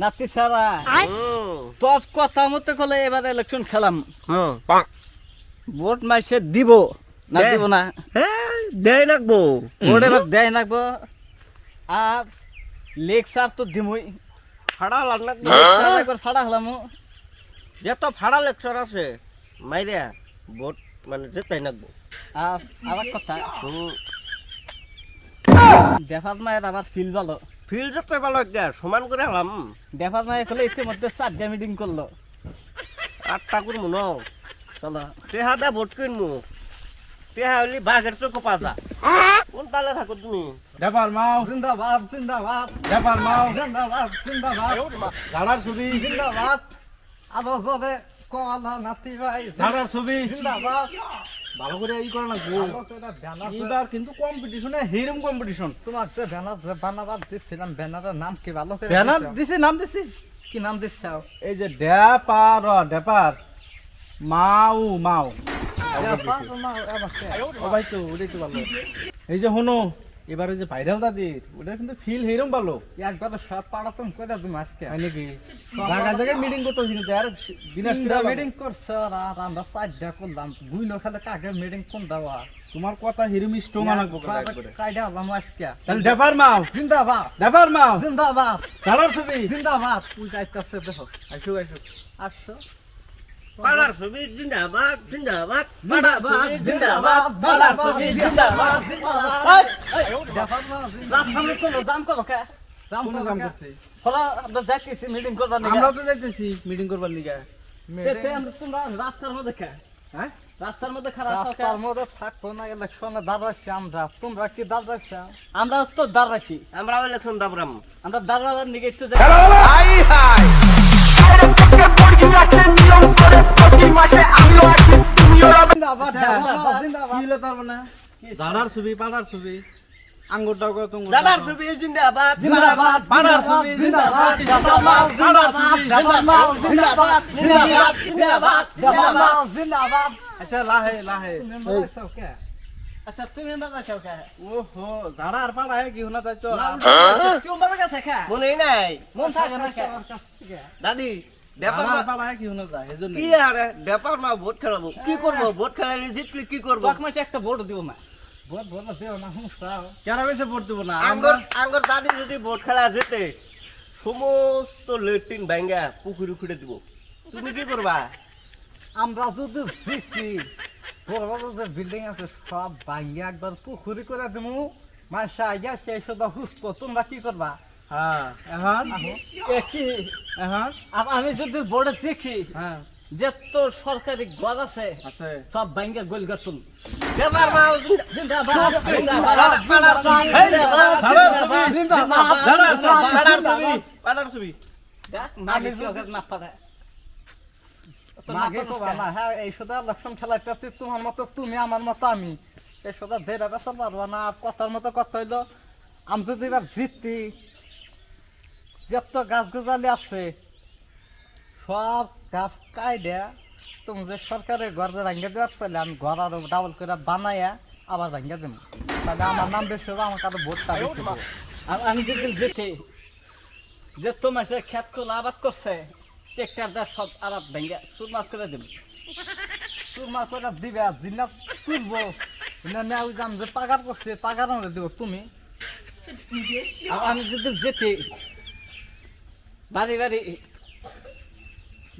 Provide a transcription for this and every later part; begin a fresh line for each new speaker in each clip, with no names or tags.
নাতি সারা তোর কথা মতো কলে এবার ইলেকশন খেলাম। ভোট মাইসে দিব না দিব না।
দেয় রাখব
ভোট এবার দেয় নাকবো। আর লেকচার তো দিমই।
ফাড়া
একবার ফাড়া হলাম।
যত ফাড়া লেকচার আছে মাইরে ভোট মানে যেতাই নাকবো
আবার কথা দেখাত মায়ের আবার ফিল ভালো।
ফিল্ড যেতে ভালো একটা সমান করে হলাম।
দেখাত মায়ের কলে ইতিমধ্যে চারটা মিটিং করল।
আটটা করব ন?
চলো।
তেহা দা ভোট কিনবো তেহা হলি বাঘের চোখ পাজা। কোন তালে থাকো তুমি?
দেবার মাও
জিন্দাবাদ জিন্দাবাদ।
দেবার মাও
জিন্দাবাদ জিন্দাবাদ।
ঝাড়ার ছবি
জিন্দাবাদ। আবার জবে কলা নাতি ভাই
ঝাড়ার ছবি।
জিন্দাবাদ।
ভালো করে ই করে লাগবো এবার কিন্তু কম্পিটিশনে হেরম কম্পিটিশন
তোমার যে ব্যানার যে বানাবার দিচ্ছিলাম ব্যানারের নাম কি ভালো করে
ব্যানার
দিছি?
নাম দিছি।
কি নাম দিচ্ছাও
এই যে ডেপার ডেপার মাউ মাউ। ও ভাই তো ওটাই তো ভালো। এই যে হনো। এবার ওই যে ভাইরাল দাদির ওটা কিন্তু ফিল হেরম ভালো।
একবার সব পাড়াচন করে তুমি আজকে?
তাই নাকি? জায়গায় জায়গায় মিটিং করতে কিন্তু আর বিনাশ
মিটিং করছ আর আমরা চারটা করলাম। গুইনো খালে কাকে মিটিং কোন দেওয়া
তোমার কথা হিরম স্ট্রং আনাকবো একবারে
কাইডা হলাম আজকে।
তাহলে ডেপার মাও।
জিন্দাবাদ।
ডেপার মাও।
জিন্দাবাদ।
ঝাড়ার ছবি।
জিন্দাবাদ। পূজা আইতাছে দেখো।
আইসো আইসো
আসছো
ছবি জিন্দাবাদ জিন্দাবাদ।
জিন্দাবাদ। জিন্দাবাদ বালার ছবি জিন্দাবাদ। জিন্দাবাদ। রাস্তার মধ্যে রাস্তার মধ্যে খারাপ মধ্যে না আমরা। কি আমরা তো দাঁড়াইছি।
আমরা ইলেকশন দাঁড়াম।
আমরা দাঁড়াবার নিগে
তো হাই দাঁড়ার ছবি পাড়ার ছবি। আঙ্গুর দাও তুমি
দাদার ছবি জিন্দাবাদ
জিন্দাবাদ
বাড়ার ছবি
জিন্দাবাদ জামাল জিন্দাবাদ জামাল জিন্দাবাদ জিন্দাবাদ জিন্দাবাদ জামাল জিন্দাবাদ
আচ্ছা লাহে লাহে
আচ্ছা তুমি বাবা চৌকা
ওহো যারা আর পাড়া কি হোনা তাই তো
তুমি বাবা কাছে খা
মনে নাই
মন থাকে না
দাদি
একটা ভোট দিব না
দাদি যদি ভোট খেলা যেতে সমস্ত লেট্রিন ভাঙ্গা পুকুর খুঁড়ে দিব। তুমি কি করবা?
আমরা যদি শিখি যে বিল্ডিং আছে সব ভাঙ্গা একবার পুকুরি করে দিব মাসা আগে সেই সদা হুসবো তোমরা কি করবা?
হ্যাঁ।
আর আমি যদি বোর্ডে দেখি
হ্যাঁ।
যে তোর সরকারি গল আছে সব ভাঙ্গা গোল গাছ তোমার মতো তুমি আমার মতো আমি এই সোদা দেড়া বেসা পারব না আর কথার মতো কথা হইল আমি যদি এবার জিতি যত গাছ গোজালি আছে সব গাছ কাইডা তুমি যে সরকারের ঘর যে ভাঙ্গে দেওয়ার চাইলে আমি ঘর আরও ডাবল করে বানাইয়া আবার ভাঙ্গে দেবো। তাহলে আমার নাম বেশি হবে আমাকে আরও ভোটটা বেশি আর আমি যদি জিতি যে তোমার সে খেত খোলা আবাদ করছে ট্রেক্টর দা সব আবাদ ভেঙে চুরমার করে দেব। চুরমার করে দিবে আর জিনা তুলবো। আমি যে পাগার করছে পাগার আমাকে দেবো তুমি। আমি যদি যেতে বাড়ি বাড়ি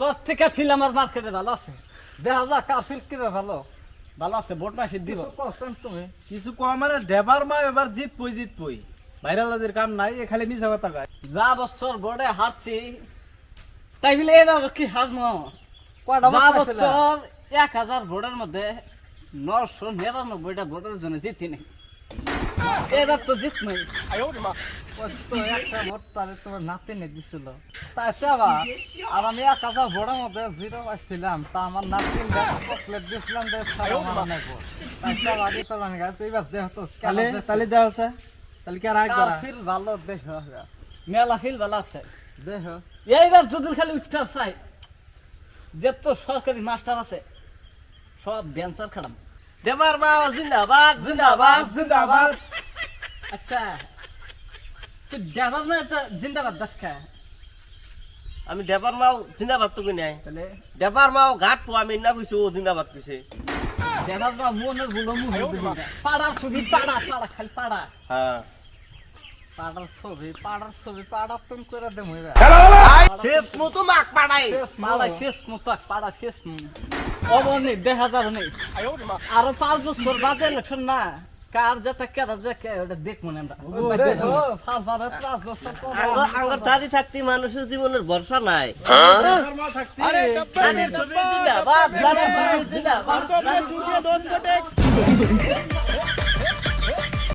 তোর থেকে ফিল আমার মার্কেটে ভালো আছে? দেখা যাক কার ফিল কীভাবে ভালো? ভালো আছে ভোট মাসে দিব। তুমি।
কিছু কম মানে ডেবার মা এবার জিত পই জিত পই ভাইরাল দাদির কাম নাই এ খালি মিছা কথা কয়।
যা বছর বোর্ডে হারছি তাই বলে এবার কি হারমো? কয়টা
যা? বছর এক হাজার ভোটের মধ্যে নশো নিরানব্বইটা ভোটের জন্য জিতি নেই এবার তো জিত নাই।
তোমার নাতি নে দিছিল তাই তো আবার আর আমি এক হাজার ভোটের মধ্যে জিরো পাইছিলাম তা আমার নাতি চকলেট দিছিলাম যে সারা মারা নেব তাই তো আবার ই করবেন গাছ এবার দেহ
তাহলে তাহলে দেওয়া আছে তাহলে কি আর আগ
ফিল ভালো দেহ
মেলা ফিল আছে। এইবার যদি খালি উঠতে চাই যে তো সরকারি মাস্টার আছে সব বেঞ্চার খারাপ
দেবার মাও জিন্দাবাদ জিন্দাবাদ।
জিন্দাবাদ।
আচ্ছা তুই না এটা জিন্দাবাদ দাস খায়
আমি দেবার মাও জিন্দাবাদ তো নাই
তাহলে?
দেবার মাও ঘাট পো আমি না কইছো জিন্দাবাদ কইছে।
দেখার বা মনের ভুলো মুখ পাড়ার ছবি পাড়া পাড়া খালি পাড়া।
হ্যাঁ।
পাড়ার ছবি পাড়ার ছবি পাড়ার তুমি করে দেবো এবার
শেষ মতো মাক পাড়াই
শেষ
পাড়া শেষ মতো পাড়া শেষ অবনি দেখা যাবে নেই। আরও পাঁচ বছর বাদে ইলেকশন না। কার যেটা কেটা যে কে ওটা দেখব না আমরা।
দাদি থাকতে মানুষের জীবনের ভরসা নাই। দাদির